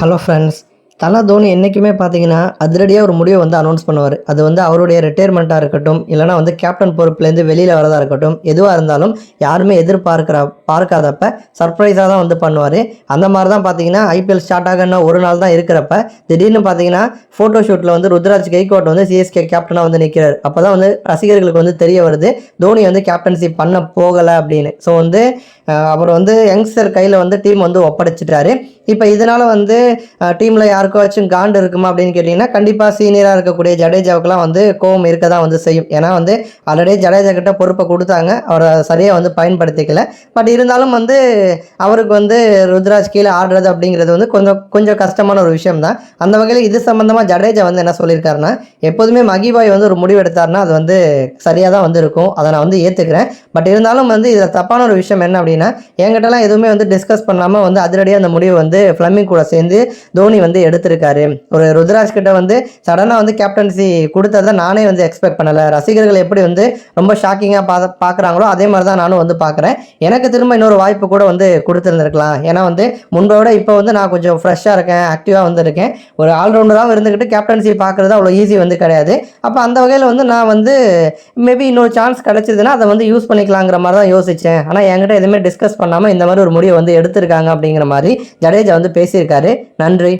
Hello friends தலா தோனி என்றைக்குமே பார்த்தீங்கன்னா அதிரடியாக ஒரு முடிவை வந்து அனௌன்ஸ் பண்ணுவார். அது வந்து அவருடைய ரிட்டையர்மெண்ட்டாக இருக்கட்டும் இல்லைனா வந்து கேப்டன் பொறுப்புலேருந்து வெளியில் வரதாக இருக்கட்டும் எதுவாக இருந்தாலும் யாருமே எதிர்பார்க்கிற பார்க்காதப்ப சர்ப்ரைஸாக தான் வந்து பண்ணுவார். அந்த மாதிரி தான் பார்த்தீங்கன்னா ஐபிஎல் ஸ்டார்ட் ஆகணும்னா ஒரு நாள் தான் இருக்கிறப்ப திடீர்னு பார்த்தீங்கன்னா ஃபோட்டோ ஷூட்டில் வந்து ருத்ராஜ் கெய்கோட் வந்து சிஎஸ்கே கேப்டனாக வந்து நிற்கிறார் அப்போ தான் வந்து ரசிகர்களுக்கு வந்து தெரிய வருது தோனி வந்து கேப்டன்சி பண்ண போகலை அப்படின்னு. ஸோ வந்து அவர் வந்து யங்ஸ்டர் கையில் வந்து டீம் வந்து ஒப்படைச்சிட்டாரு. இப்போ இதனால் வந்து டீமில் யாருக்காச்சும் காண்டு இருக்குமா அப்படின்னு கேட்டிங்கன்னா கண்டிப்பாக சீனியராக இருக்கக்கூடிய ஜடேஜாவுக்குலாம் வந்து கோவம் இருக்க தான் வந்து செய்யும். ஏன்னா வந்து ஆல்ரெடி ஜடேஜா கிட்ட பொறுப்பை கொடுத்தாங்க. அவரை சரியாக வந்து பயன்படுத்திக்கல. பட் இருந்தாலும் வந்து அவருக்கு வந்து ருத்ராஜ் கீழே ஆடுறது அப்படிங்கிறது வந்து கொஞ்சம் கொஞ்சம் கஷ்டமான ஒரு விஷயம் தான் அந்த வகையில் இது சம்மந்தமாக ஜடேஜா வந்து என்ன சொல்லியிருக்காருன்னா எப்போதுமே மகிபாய் வந்து ஒரு முடிவு எடுத்தாருன்னா அது வந்து சரியாக தான் வந்து இருக்கும் அதை நான் வந்து ஏற்றுக்கிறேன் பட் இருந்தாலும் வந்து இதில் தப்பான ஒரு விஷயம் என்ன அப்படின்னா என்கிட்டலாம் எதுவுமே வந்து டிஸ்கஸ் பண்ணாமல் வந்து அதிரடியாக அந்த முடிவை வந்து ஃப்ளமிங் கூட சேர்ந்து தோனி வந்து எடுத்து எடுத்திருக்காரு. ஒரு ருத்ராஜ் கிட்ட வந்து சடனாக வந்து கேப்டன்சி கொடுத்ததை நானே வந்து எக்ஸ்பெக்ட் பண்ணலை. ரசிகர்கள் எப்படி வந்து ரொம்ப ஷாக்கிங்காக பா பார்க்குறாங்களோ அதே மாதிரி தான் நானும் வந்து பார்க்குறேன் எனக்கு திரும்ப இன்னொரு வாய்ப்பு கூட வந்து கொடுத்துருந்துருக்கலாம். ஏன்னா வந்து முன்பை விட இப்போ வந்து நான் கொஞ்சம் ஃப்ரெஷ்ஷாக இருக்கேன் ஆக்டிவாக வந்திருக்கேன் ஒரு ஆல்ரவுண்டராகவும் இருந்துக்கிட்டு கேப்டன்சி பார்க்குறது அவ்வளோ ஈஸி வந்து கிடையாது. அப்போ அந்த வகையில் வந்து நான் வந்து மேபி இன்னொரு சான்ஸ் கிடச்சிதுன்னா அதை வந்து யூஸ் பண்ணிக்கலாங்கிற மாதிரி தான் யோசித்தேன் ஆனால் என்கிட்ட எதுவுமே டிஸ்கஸ் பண்ணாமல் இந்த மாதிரி ஒரு முடிவை வந்து எடுத்திருக்காங்க அப்படிங்கிற மாதிரி ஜடேஜா வந்து பேசியிருக்காரு. நன்றி.